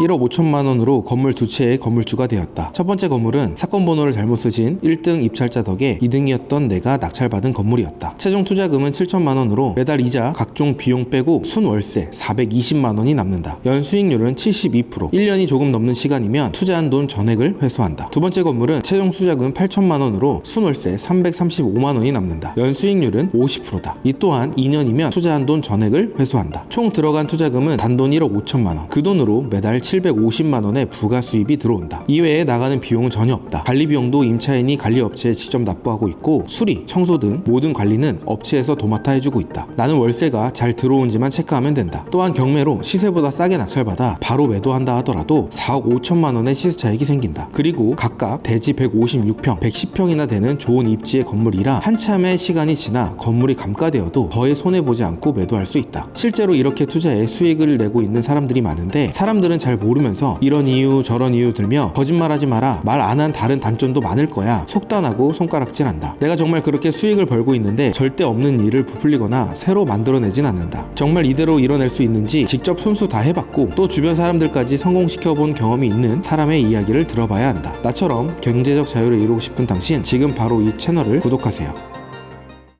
1억 5천만 원으로 건물 두 채의 건물주가 되었다. 첫 번째 건물은 사건 번호를 잘못 쓰신 1등 입찰자 덕에 2등이었던 내가 낙찰받은 건물이었다. 최종 투자금은 7천만 원으로 매달 이자 각종 비용 빼고 순월세 420만 원이 남는다. 연 수익률은 72%. 1년이 조금 넘는 시간이면 투자한 돈 전액을 회수한다. 두 번째 건물은 최종 투자금 8천만 원으로 순월세 335만 원이 남는다. 연 수익률은 50%다. 이 또한 2년이면 투자한 돈 전액을 회수한다. 총 들어간 투자금은 단돈 1억 5천만 원. 그 돈으로 매달 750만 원의 부가 수입이 들어온다. 이외에 나가는 비용은 전혀 없다. 관리 비용도 임차인이 관리 업체에 직접 납부하고 있고 수리, 청소 등 모든 관리는 업체에서 도맡아 해주고 있다. 나는 월세가 잘 들어온지만 체크하면 된다. 또한 경매로 시세보다 싸게 낙찰받아 바로 매도한다 하더라도 4억 5천만 원의 시세 차익이 생긴다. 그리고 각각 대지 156평, 110평이나 되는 좋은 입지의 건물이라 한참의 시간이 지나 건물이 감가되어도 거의 손해 보지 않고 매도할 수 있다. 실제로 이렇게 투자해 수익을 내고 있는 사람들이 많은데 사람들은 잘 모르면서 이런 이유 저런 이유 들며 거짓말하지 마라 말 안 한 다른 단점도 많을 거야 속단하고 손가락질한다. 내가 정말 그렇게 수익을 벌고 있는데 절대 없는 일을 부풀리거나 새로 만들어내진 않는다. 정말 이대로 이뤄낼 수 있는지 직접 손수 다 해봤고 또 주변 사람들까지 성공시켜 본 경험이 있는 사람의 이야기를 들어봐야 한다. 나처럼 경제적 자유를 이루고 싶은 당신 지금 바로 이 채널을 구독하세요.